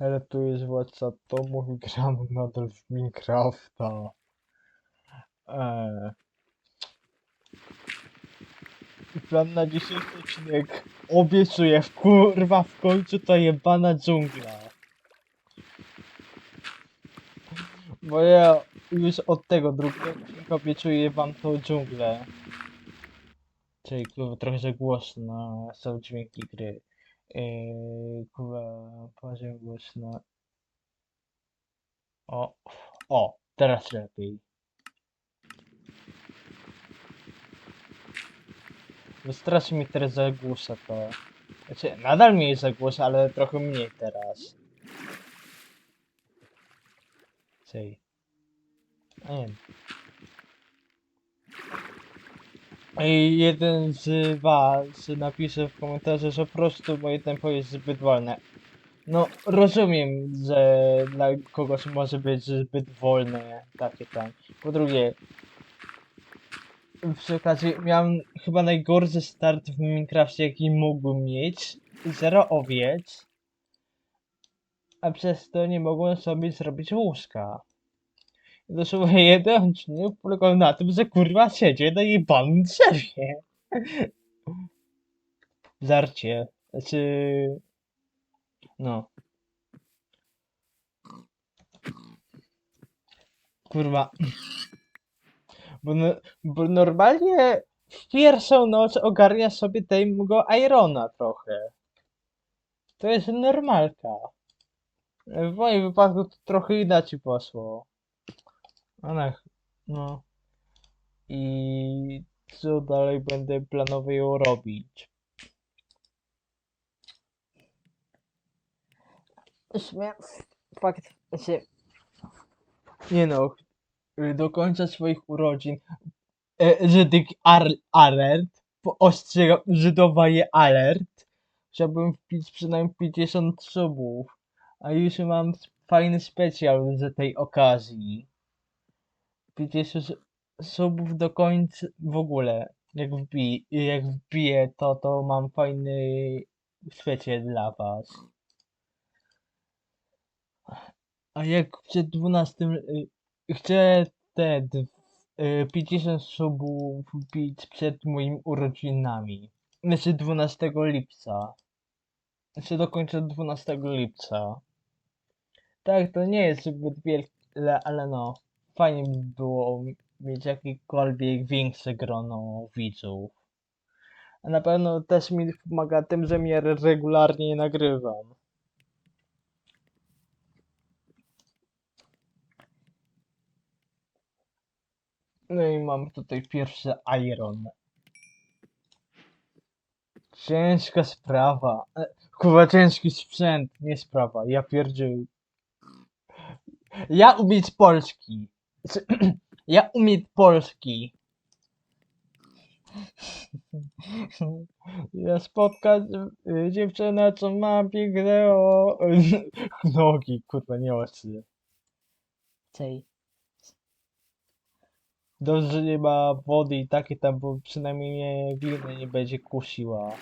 Ale tu jest władca domów i gramy nadal w Minecrafta. Eee. Plan na dzisiejszy odcinek obiecuję, w kurwa w końcu to jebana dżungla. Bo ja już od tego drugiego odcinka obiecuję wam tą dżunglę. Czyli kurwa trochę głośno są dźwięki gry. Yy, kurwa, poziom głośno. O, o, teraz lepiej. Bo mi teraz zagłusza to. Znaczy, nadal mi zagłusza, ale trochę mniej teraz. Cej. Nie wiem. I jeden z was napisze w komentarzu, że po prostu moje tempo jest zbyt wolne. No, rozumiem, że dla kogoś może być zbyt wolne takie tam. Po drugie, przy okazji miałem chyba najgorszy start w Minecrafcie, jaki mógłbym mieć. Zero owiec. A przez to nie mogłem sobie zrobić łóżka. I dosłownie jeden odcinek polegał na tym, że kurwa siedzi na jebanym drzewie. Zarcie. Znaczy... No. Kurwa. Bo, no, bo normalnie w pierwszą noc ogarnia sobie tego Irona trochę. To jest normalka. W moim wypadku to trochę inaczej poszło. Ale, no. I co dalej będę planował ją robić? Fakt, że... Nie no, do końca swoich urodzin e, Żydyk ar, alert, po- ostrzegam, Żydowaje alert, chciałbym wpić przynajmniej 50 subów, a już mam fajny specjal z tej okazji. 50 s- subów do końca w ogóle. Jak wbiję, jak wbiję to, to mam fajny specjal dla was. A jak przed 12 y, chcę te d- y, 50 subów wbić przed moimi urodzinami. Znaczy 12 lipca. Znaczy do końca 12 lipca. Tak, to nie jest zbyt wiele, ale no. Fajnie by było mieć jakiekolwiek większe grono widzów. A na pewno też mi pomaga tym, że mnie regularnie nagrywam. No i mam tutaj pierwszy iron. Ciężka sprawa. E, Kurwa, ciężki sprzęt, nie sprawa. Ja pierdziel. Ja umieć polski. Znaczy, Ja umieć polski. Ja spotkać y, dziewczynę, co ma piękne o... nogi, kurwa, nie oczy. Cej. Dobrze, że nie ma wody i takie tam, bo przynajmniej mnie gliny nie będzie kusiła.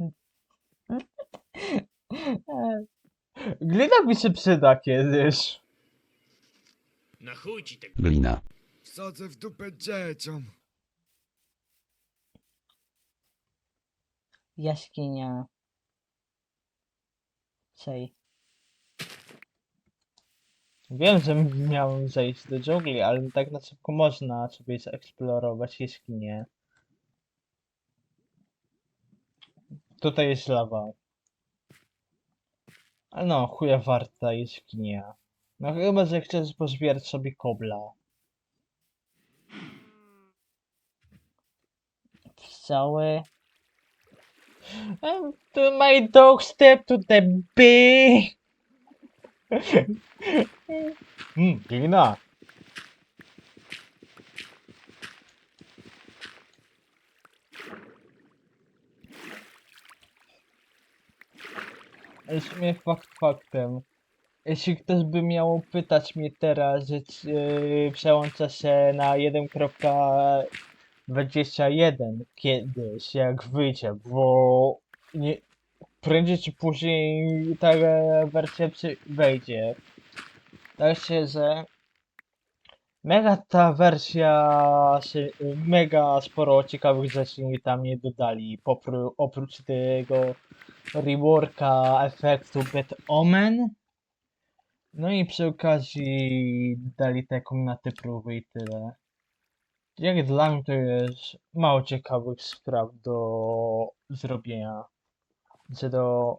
Glina mi się przyda kiedyś. Na chuj ci tego. Glina. Wsadzę w dupę dzieciom. Jaskinia. Cej. Wiem, że miałem zejść do dżungli, ale tak na szybko można sobie zaeksplorować jaskinię. Tutaj jest lawa. Ale no, chuja warta jaskinia. No chyba, że chcesz pozbierać sobie kobla. Pszczoły. Um, to my dog step to the bee. W sumie fakt faktem. Jeśli ktoś by miał pytać mnie teraz, że yy, przełącza się na 1.21 kiedyś, jak wyjdzie, bo nie, prędzej czy później ta e, wersja wejdzie. Tak się, że mega ta wersja się, mega sporo ciekawych rzeczy tam nie dodali. Popró- oprócz tego reworka efektu Bad Omen. No i przy okazji dali te komnaty próby i tyle. Jak dla mnie to jest mało ciekawych spraw do zrobienia. Czy do...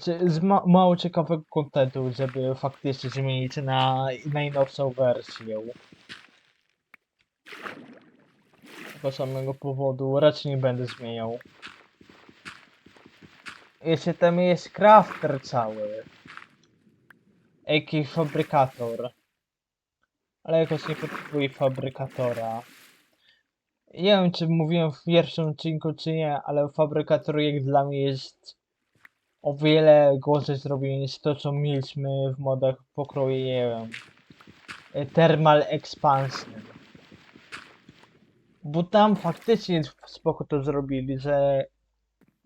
Czy z ma mało ciekawego kontentu, żeby faktycznie zmienić na najnowszą wersję. Z tego samego powodu raczej nie będę zmieniał. Jeszcze tam jest crafter cały. Jakiś fabrykator. Ale jakoś nie potrzebuję fabrykatora. Nie wiem, czy mówiłem w pierwszym odcinku, czy nie, ale fabrykator jak dla mnie jest o wiele gorzej zrobiony niż to, co mieliśmy w modach pokroju, nie wiem, e, Thermal Expansion. Bo tam faktycznie spoko to zrobili, że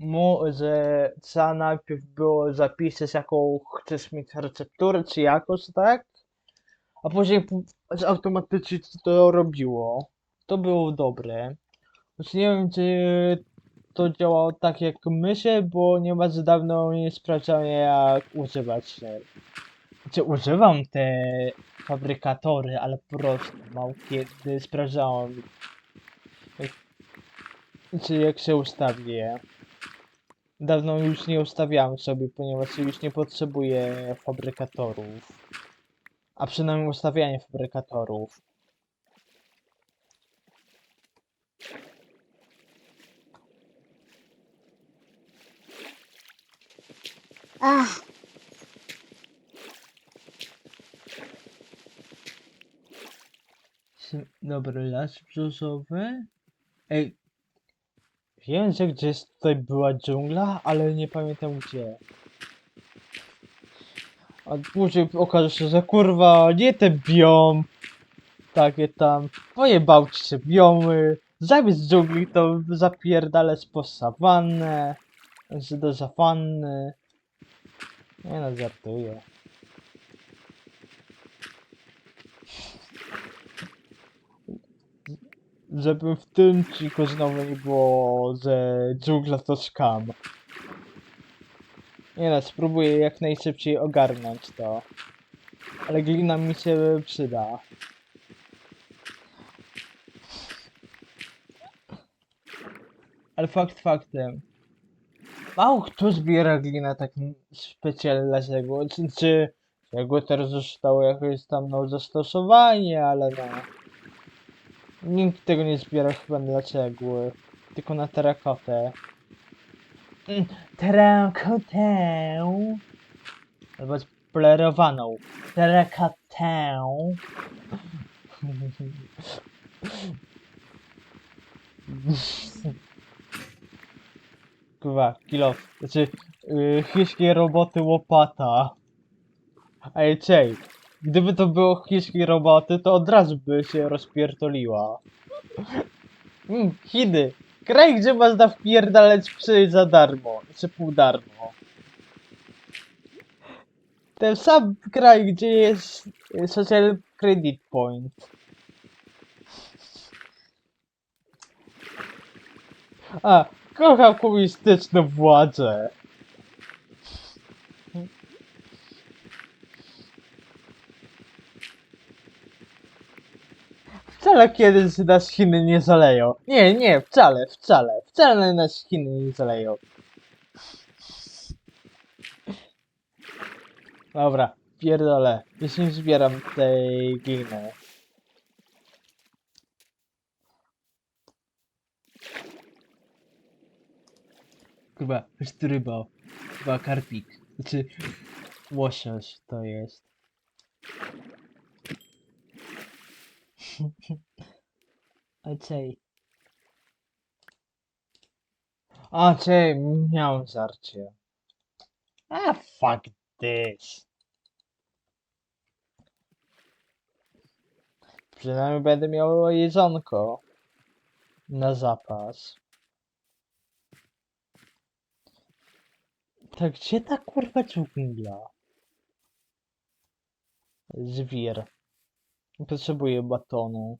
mu, że trzeba najpierw było zapisać jaką chcesz mieć recepturę, czy jakoś, tak? A później automatycznie to robiło. To było dobre. Choć nie wiem, czy to działało tak jak myślę, bo niemal dawno nie sprawdzałem jak używać. Czy używam te fabrykatory, ale po prostu mało kiedy sprawdzałem. Czy jak się ustawi je. Dawno już nie ustawiałem sobie, ponieważ już nie potrzebuję fabrykatorów. A przynajmniej ustawianie fabrykatorów. Ach, Dobry las brzozowy. Ej, wiem, że gdzieś tutaj była dżungla, ale nie pamiętam gdzie. A później okaże się, że kurwa, nie ten biom. Takie tam, pojebał ci się biomy. Zamiast dżungli to zapierdalać po sawannę. Do sawanny. Nie no, żartuję. Żeby w tym ciku znowu nie było, że dżungla to skam. Nie no, spróbuję jak najszybciej ogarnąć to. Ale glina mi się przyda. Ale fakt faktem. Mało kto zbiera glinę tak specjalnie dla siebie. Czy, czy jakby teraz zostało jakieś tam no zastosowanie, ale no. Nikt tego nie zbiera chyba dla cegły, tylko na terakotę. Mm, Terakotę. Albo polerowaną. Terakotę. Kurwa, kilo. Znaczy, yy, chińskie roboty łopata. Ej, czej. Gdyby to było chińskie roboty, to od razu by się rozpierdoliła. Mm, Chiny. Kraj, gdzie można wpierdalać psy za darmo. Czy pół darmo. Ten sam kraj, gdzie jest y, social credit point. A, kocham komunistyczne władze. Wcale kiedyś nas Chiny nie zaleją. Nie, nie, wcale, wcale. Wcale nas Chiny nie zaleją. Dobra, pierdolę. Już nie zbieram tej gliny. Chyba, jest ryba. Chyba karpik. Znaczy, łosoś to jest. A cej. A cej, miałem żarcie. A fuck this. Przynajmniej będę miał jedzonko. Na zapas. Tak, gdzie ta kurwa dżungla? Zwir. Potrzebuję batonu.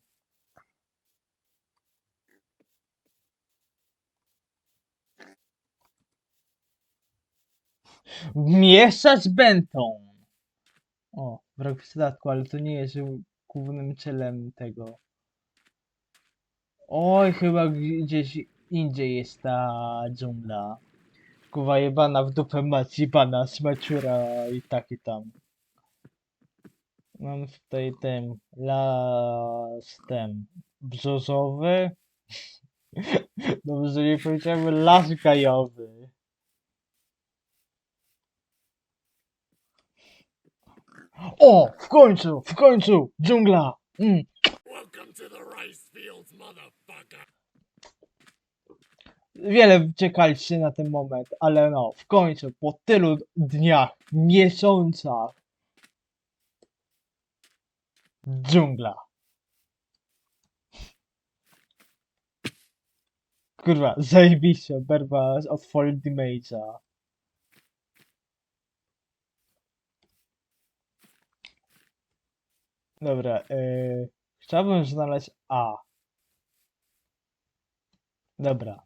Mieszać benton! O, brak wydatku, ale to nie jest głównym celem tego. Oj, chyba gdzieś indziej jest ta dżungla. Kuwa jebana w dupę maci pana, smaczura i taki tam. Mam tutaj ten las ten brzozowy. Dobrze nie powiedziałem las gajowy. O! W końcu! W końcu! Dżungla! Mm. Welcome to the rice fields, motherfucker! Wiele czekaliście na ten moment, ale no, w końcu, po tylu dniach, miesiącach. Dżungla. Kurwa, zajebiście, berba od Fall Damage'a. Dobra, yy, chciałbym znaleźć A. Dobra.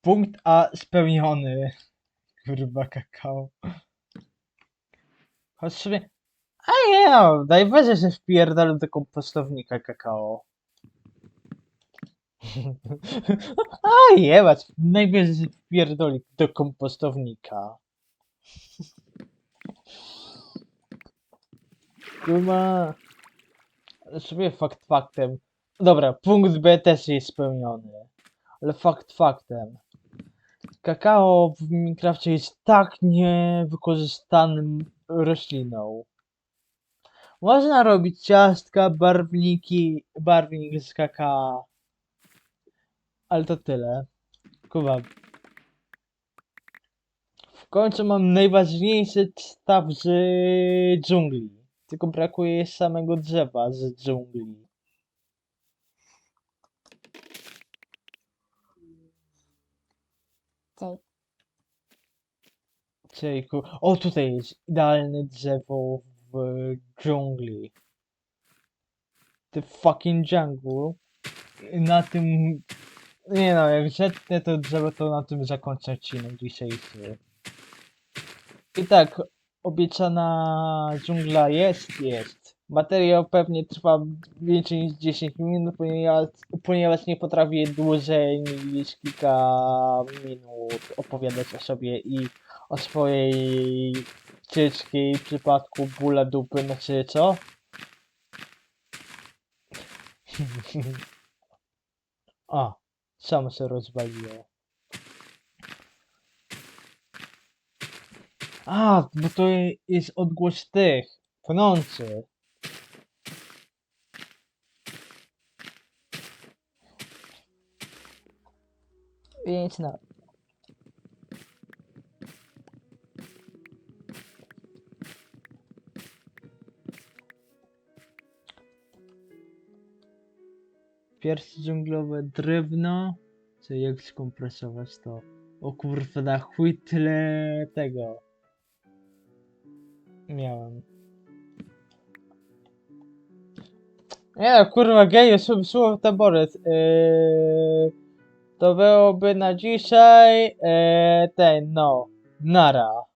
Punkt A spełniony. Kurwa kakao. Chodź sobie. A nie no, najwyżej się wpierdolę do kompostownika kakao. A jebać, najwyżej się wpierdoli do kompostownika. Kurwa. Ale sobie fakt faktem. Dobra, punkt B też jest spełniony. Ale fakt faktem. Kakao w Minecrafcie jest tak niewykorzystanym rośliną. Można robić ciastka, barwniki, barwnik z kakao. Ale to tyle. Kuba. W końcu mam najważniejszy staw z dżungli. Tylko brakuje samego drzewa z dżungli. Cześć. Jejku. O, tutaj jest idealne drzewo w dżungli. The fucking jungle. Na tym... Nie no, jak zetnę to drzewo, to na tym zakończę odcinek dzisiejszy. I tak, obiecana dżungla jest, jest. Materiał pewnie trwa więcej niż 10 minut, ponieważ, ponieważ nie potrafię dłużej niż kilka minut opowiadać o sobie i o swojej ciężkiej przypadku bóle dupy, znaczy co? A, samo się rozwaliło. A, bo to jest odgłos tych, pnących. Więc no. Piersi dżunglowe drewno. Co jak skompresować to? O kurwa, na chuj tyle tego. Miałem. Nie no, kurwa, geju, słów taboret. Yy, to byłoby na dzisiaj. Yy, ten, no. Nara.